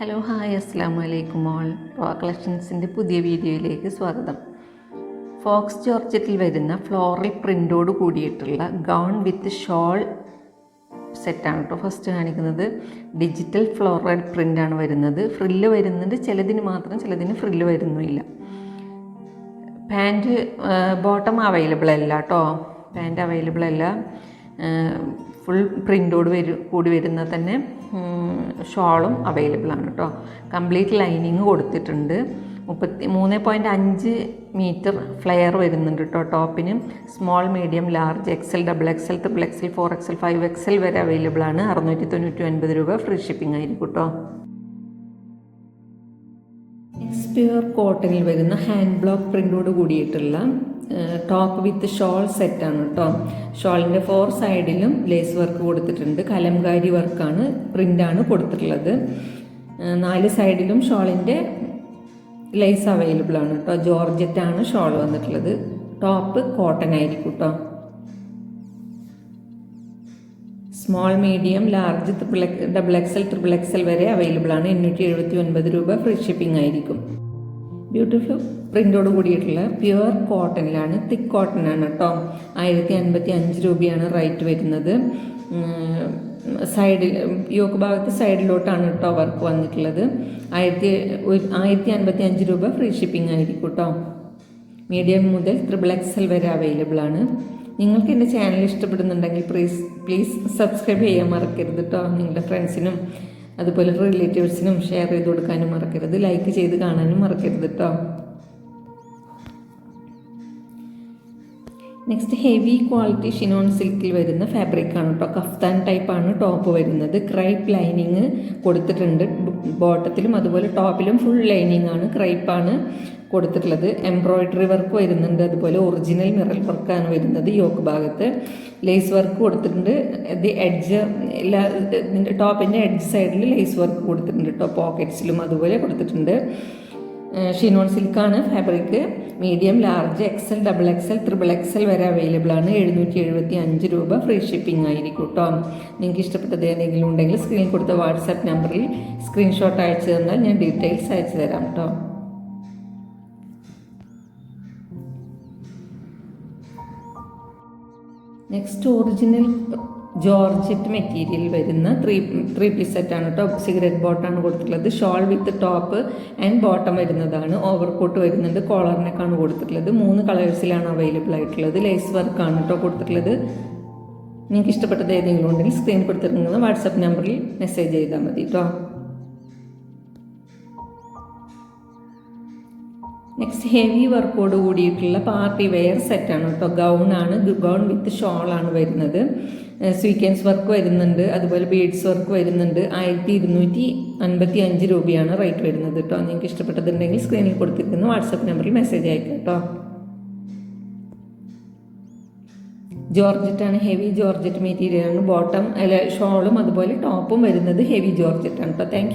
Hello hi അസ്സാം വലൈക്കും all raw കളക്ഷൻസിന്റെ പുതിയ വീഡിയോയിലേക്ക് സ്വാഗതം. ഫോക്സ് ജോർജറ്റിൽ വരുന്ന ഫ്ലോറൽ പ്രിന്റോട് കൂടിയിട്ടുള്ള ഗൗൺ വിത്ത് ഷോൾ സെറ്റാണ് കേട്ടോ ഫസ്റ്റ് കാണിക്കുന്നത്. ഡിജിറ്റൽ ഫ്ലോറൽ പ്രിന്റാണ് വരുന്നത്. ഫ്രില്ല് വരുന്നുണ്ട്. ചിലതിന് മാത്രം ചിലതിന് ഫ്രില്ല് വരുന്നുമില്ല. പാന്റ് ബോട്ടം അവൈലബിൾ അല്ല കേട്ടോ പാന്റ് അവൈലബിൾ അല്ല. ഫുൾ പ്രിന്റോട് വരും കൂടി വരുന്ന തന്നെ. ഷോളും അവൈലബിൾ ആണ് കേട്ടോ കംപ്ലീറ്റ് ലൈനിങ് കൊടുത്തിട്ടുണ്ട്. മുപ്പത്തി മൂന്ന് പോയിന്റ് അഞ്ച് മീറ്റർ ഫ്ലെയർ വരുന്നുണ്ട് കേട്ടോ ടോപ്പിന്. Small medium large XL double XL triple XL four XL five XL വരെ അവൈലബിൾ ആണ്. അറുന്നൂറ്റി തൊണ്ണൂറ്റി ഒൻപത് രൂപ ഫ്രീ ഷിപ്പിംഗ് ആയിരിക്കും കേട്ടോ എക്സ്പ്യൂർ കോട്ടണിൽ വരുന്ന ഹാൻഡ് ബ്ലോക്ക് പ്രിന്റോട് കൂടിയിട്ടുള്ള ടോപ്പ് വിത്ത് ഷോൾ സെറ്റാണ് കേട്ടോ ഷോളിന്റെ ഫോർ സൈഡിലും ലേസ് വർക്ക് കൊടുത്തിട്ടുണ്ട്. കലംകാരി വർക്കാണ് പ്രിന്റാണ് കൊടുത്തിട്ടുള്ളത്. നാല് സൈഡിലും ഷോളിന്റെ ലേസ് അവൈലബിൾ ആണ് കേട്ടോ ജോർജറ്റാണ് ഷോൾ വന്നിട്ടുള്ളത്. ടോപ്പ് കോട്ടൺ ആയിരിക്കും കേട്ടോ small medium large triple double XL triple XL വരെ അവൈലബിൾ ആണ്. എണ്ണൂറ്റി എഴുപത്തി ഒൻപത് രൂപ ഫ്രീ ഷിപ്പിംഗ് ആയിരിക്കും. ബ്യൂട്ടിഫുൾ പ്രിന്റോട് കൂടിയിട്ടുള്ള പ്യുവർ കോട്ടണിലാണ് തിക്ക് കോട്ടൺ ആണ് കേട്ടോ ആയിരത്തി അൻപത്തി അഞ്ച് രൂപയാണ് റേറ്റ് വരുന്നത് സൈഡിൽ യോക്ക് ഭാഗത്ത് സൈഡിലോട്ടാണ് കേട്ടോ വർക്ക് വന്നിട്ടുള്ളത്. ആയിരത്തി ആയിരത്തി അൻപത്തി അഞ്ച് രൂപ ഫ്രീ ഷിപ്പിംഗ് ആയിരിക്കും കേട്ടോ മീഡിയം മുതൽ ത്രിബിൾ എക്സൽ വരെ അവൈലബിൾ ആണ്. നിങ്ങൾക്ക് എന്റെ ചാനൽ ഇഷ്ടപ്പെടുന്നുണ്ടെങ്കിൽ പ്ലീസ് പ്ലീസ് സബ്സ്ക്രൈബ് ചെയ്യാൻ മറക്കരുത് കേട്ടോ നിങ്ങളുടെ ഫ്രണ്ട്സിനും അതുപോലെ റിലേറ്റീവ്സിനും ഷെയർ ചെയ്ത് കൊടുക്കാനും മറക്കരുത്. ലൈക്ക് ചെയ്ത് കാണാനും മറക്കരുത് കേട്ടോ നെക്സ്റ്റ് ഹെവി ക്വാളിറ്റി ഷിനോൺ സിൽക്കിൽ വരുന്ന ഫാബ്രിക് ആണ് കേട്ടോ കഫ്താൻ ടൈപ്പാണ് ടോപ്പ് വരുന്നത്. ക്രൈപ്പ് ലൈനിങ് കൊടുത്തിട്ടുണ്ട്. ബോട്ടത്തിലും അതുപോലെ ടോപ്പിലും ഫുൾ ലൈനിങ് ആണ് ക്രൈപ്പാണ് കൊടുത്തിട്ടുള്ളത്. എംബ്രോയിഡറി വർക്ക് വരുന്നുണ്ട്. അതുപോലെ ഒറിജിനൽ മിറൽ വർക്കാണ് വരുന്നത് യോക്ക് ഭാഗത്ത്. ലേസ് വർക്ക് കൊടുത്തിട്ടുണ്ട്. ഇത് എഡ്ജ് എല്ലാ ടോപ്പിന്റെ എഡ്ജ് സൈഡിൽ ലേസ് വർക്ക് കൊടുത്തിട്ടുണ്ട് കേട്ടോ പോക്കറ്റ്സിലും അതുപോലെ കൊടുത്തിട്ടുണ്ട്. ഷിനോൺ സിൽക്കാണ് fabric medium large XL double XL triple XL വരെ അവൈലബിൾ ആണ്. എഴുന്നൂറ്റി എഴുപത്തി അഞ്ച് രൂപ ഫ്രീ ഷിപ്പിംഗ് ആയിരിക്കും കേട്ടോ നിങ്ങൾക്ക് ഇഷ്ടപ്പെട്ടത് ഏതെങ്കിലും ഉണ്ടെങ്കിൽ സ്ക്രീൻ കൊടുത്ത വാട്സാപ്പ് നമ്പറിൽ സ്ക്രീൻഷോട്ട് അയച്ചു തന്നാൽ ഞാൻ ഡീറ്റെയിൽസ് അയച്ചു തരാം കേട്ടോ നെക്സ്റ്റ് ഒറിജിനൽ ജോർജറ്റ് മെറ്റീരിയൽ വരുന്ന ത്രീ ത്രീ പീസ് സെറ്റാണ് കേട്ടോ സിഗരറ്റ് ബോട്ടാണ് കൊടുത്തിട്ടുള്ളത്. Shawl with top and bottom വരുന്നതാണ്. ഓവർ കോട്ട് വരുന്നുണ്ട് കോളറിനൊക്കെയാണ് കൊടുത്തിട്ടുള്ളത്. മൂന്ന് കളേഴ്സിലാണ് അവൈലബിൾ ആയിട്ടുള്ളത്. ലേസ് വർക്കാണ് കേട്ടോ കൊടുത്തിട്ടുള്ളത്. നിങ്ങൾക്ക് ഇഷ്ടപ്പെട്ടത് ഏതെങ്കിലും ഉണ്ടെങ്കിൽ സ്ക്രീൻ കൊടുത്തിരിക്കുന്നത് വാട്സപ്പ് നമ്പറിൽ മെസ്സേജ് ചെയ്താൽ മതി കേട്ടോ നെക്സ്റ്റ് ഹെവി വർക്കോട് കൂടിയിട്ടുള്ള പാർട്ടി വെയർ സെറ്റാണ് കേട്ടോ ഗൗണാണ് ഗൗൺ വിത്ത് ഷോളാണ് വരുന്നത്. സ്വീക്കൻസ് വർക്ക് വരുന്നുണ്ട്. അതുപോലെ ബീഡ്സ് വർക്ക് വരുന്നുണ്ട്. ആയിരത്തി ഇരുന്നൂറ്റി അൻപത്തി അഞ്ച് രൂപയാണ് റേറ്റ് വരുന്നത് കേട്ടോ. നിങ്ങൾക്ക് ഇഷ്ടപ്പെട്ടതുണ്ടെങ്കിൽ സ്ക്രീനിൽ കൊടുത്തിരിക്കുന്ന വാട്സപ്പ് നമ്പറിൽ മെസ്സേജ് അയക്കാം കേട്ടോ. ജോർജറ്റാണ് ഹെവി ജോർജറ്റ് മെറ്റീരിയലാണ് ബോട്ടം അല്ല ഷോളും അതുപോലെ ടോപ്പും വരുന്നത് ഹെവി ജോർജറ്റാണ് കേട്ടോ. താങ്ക്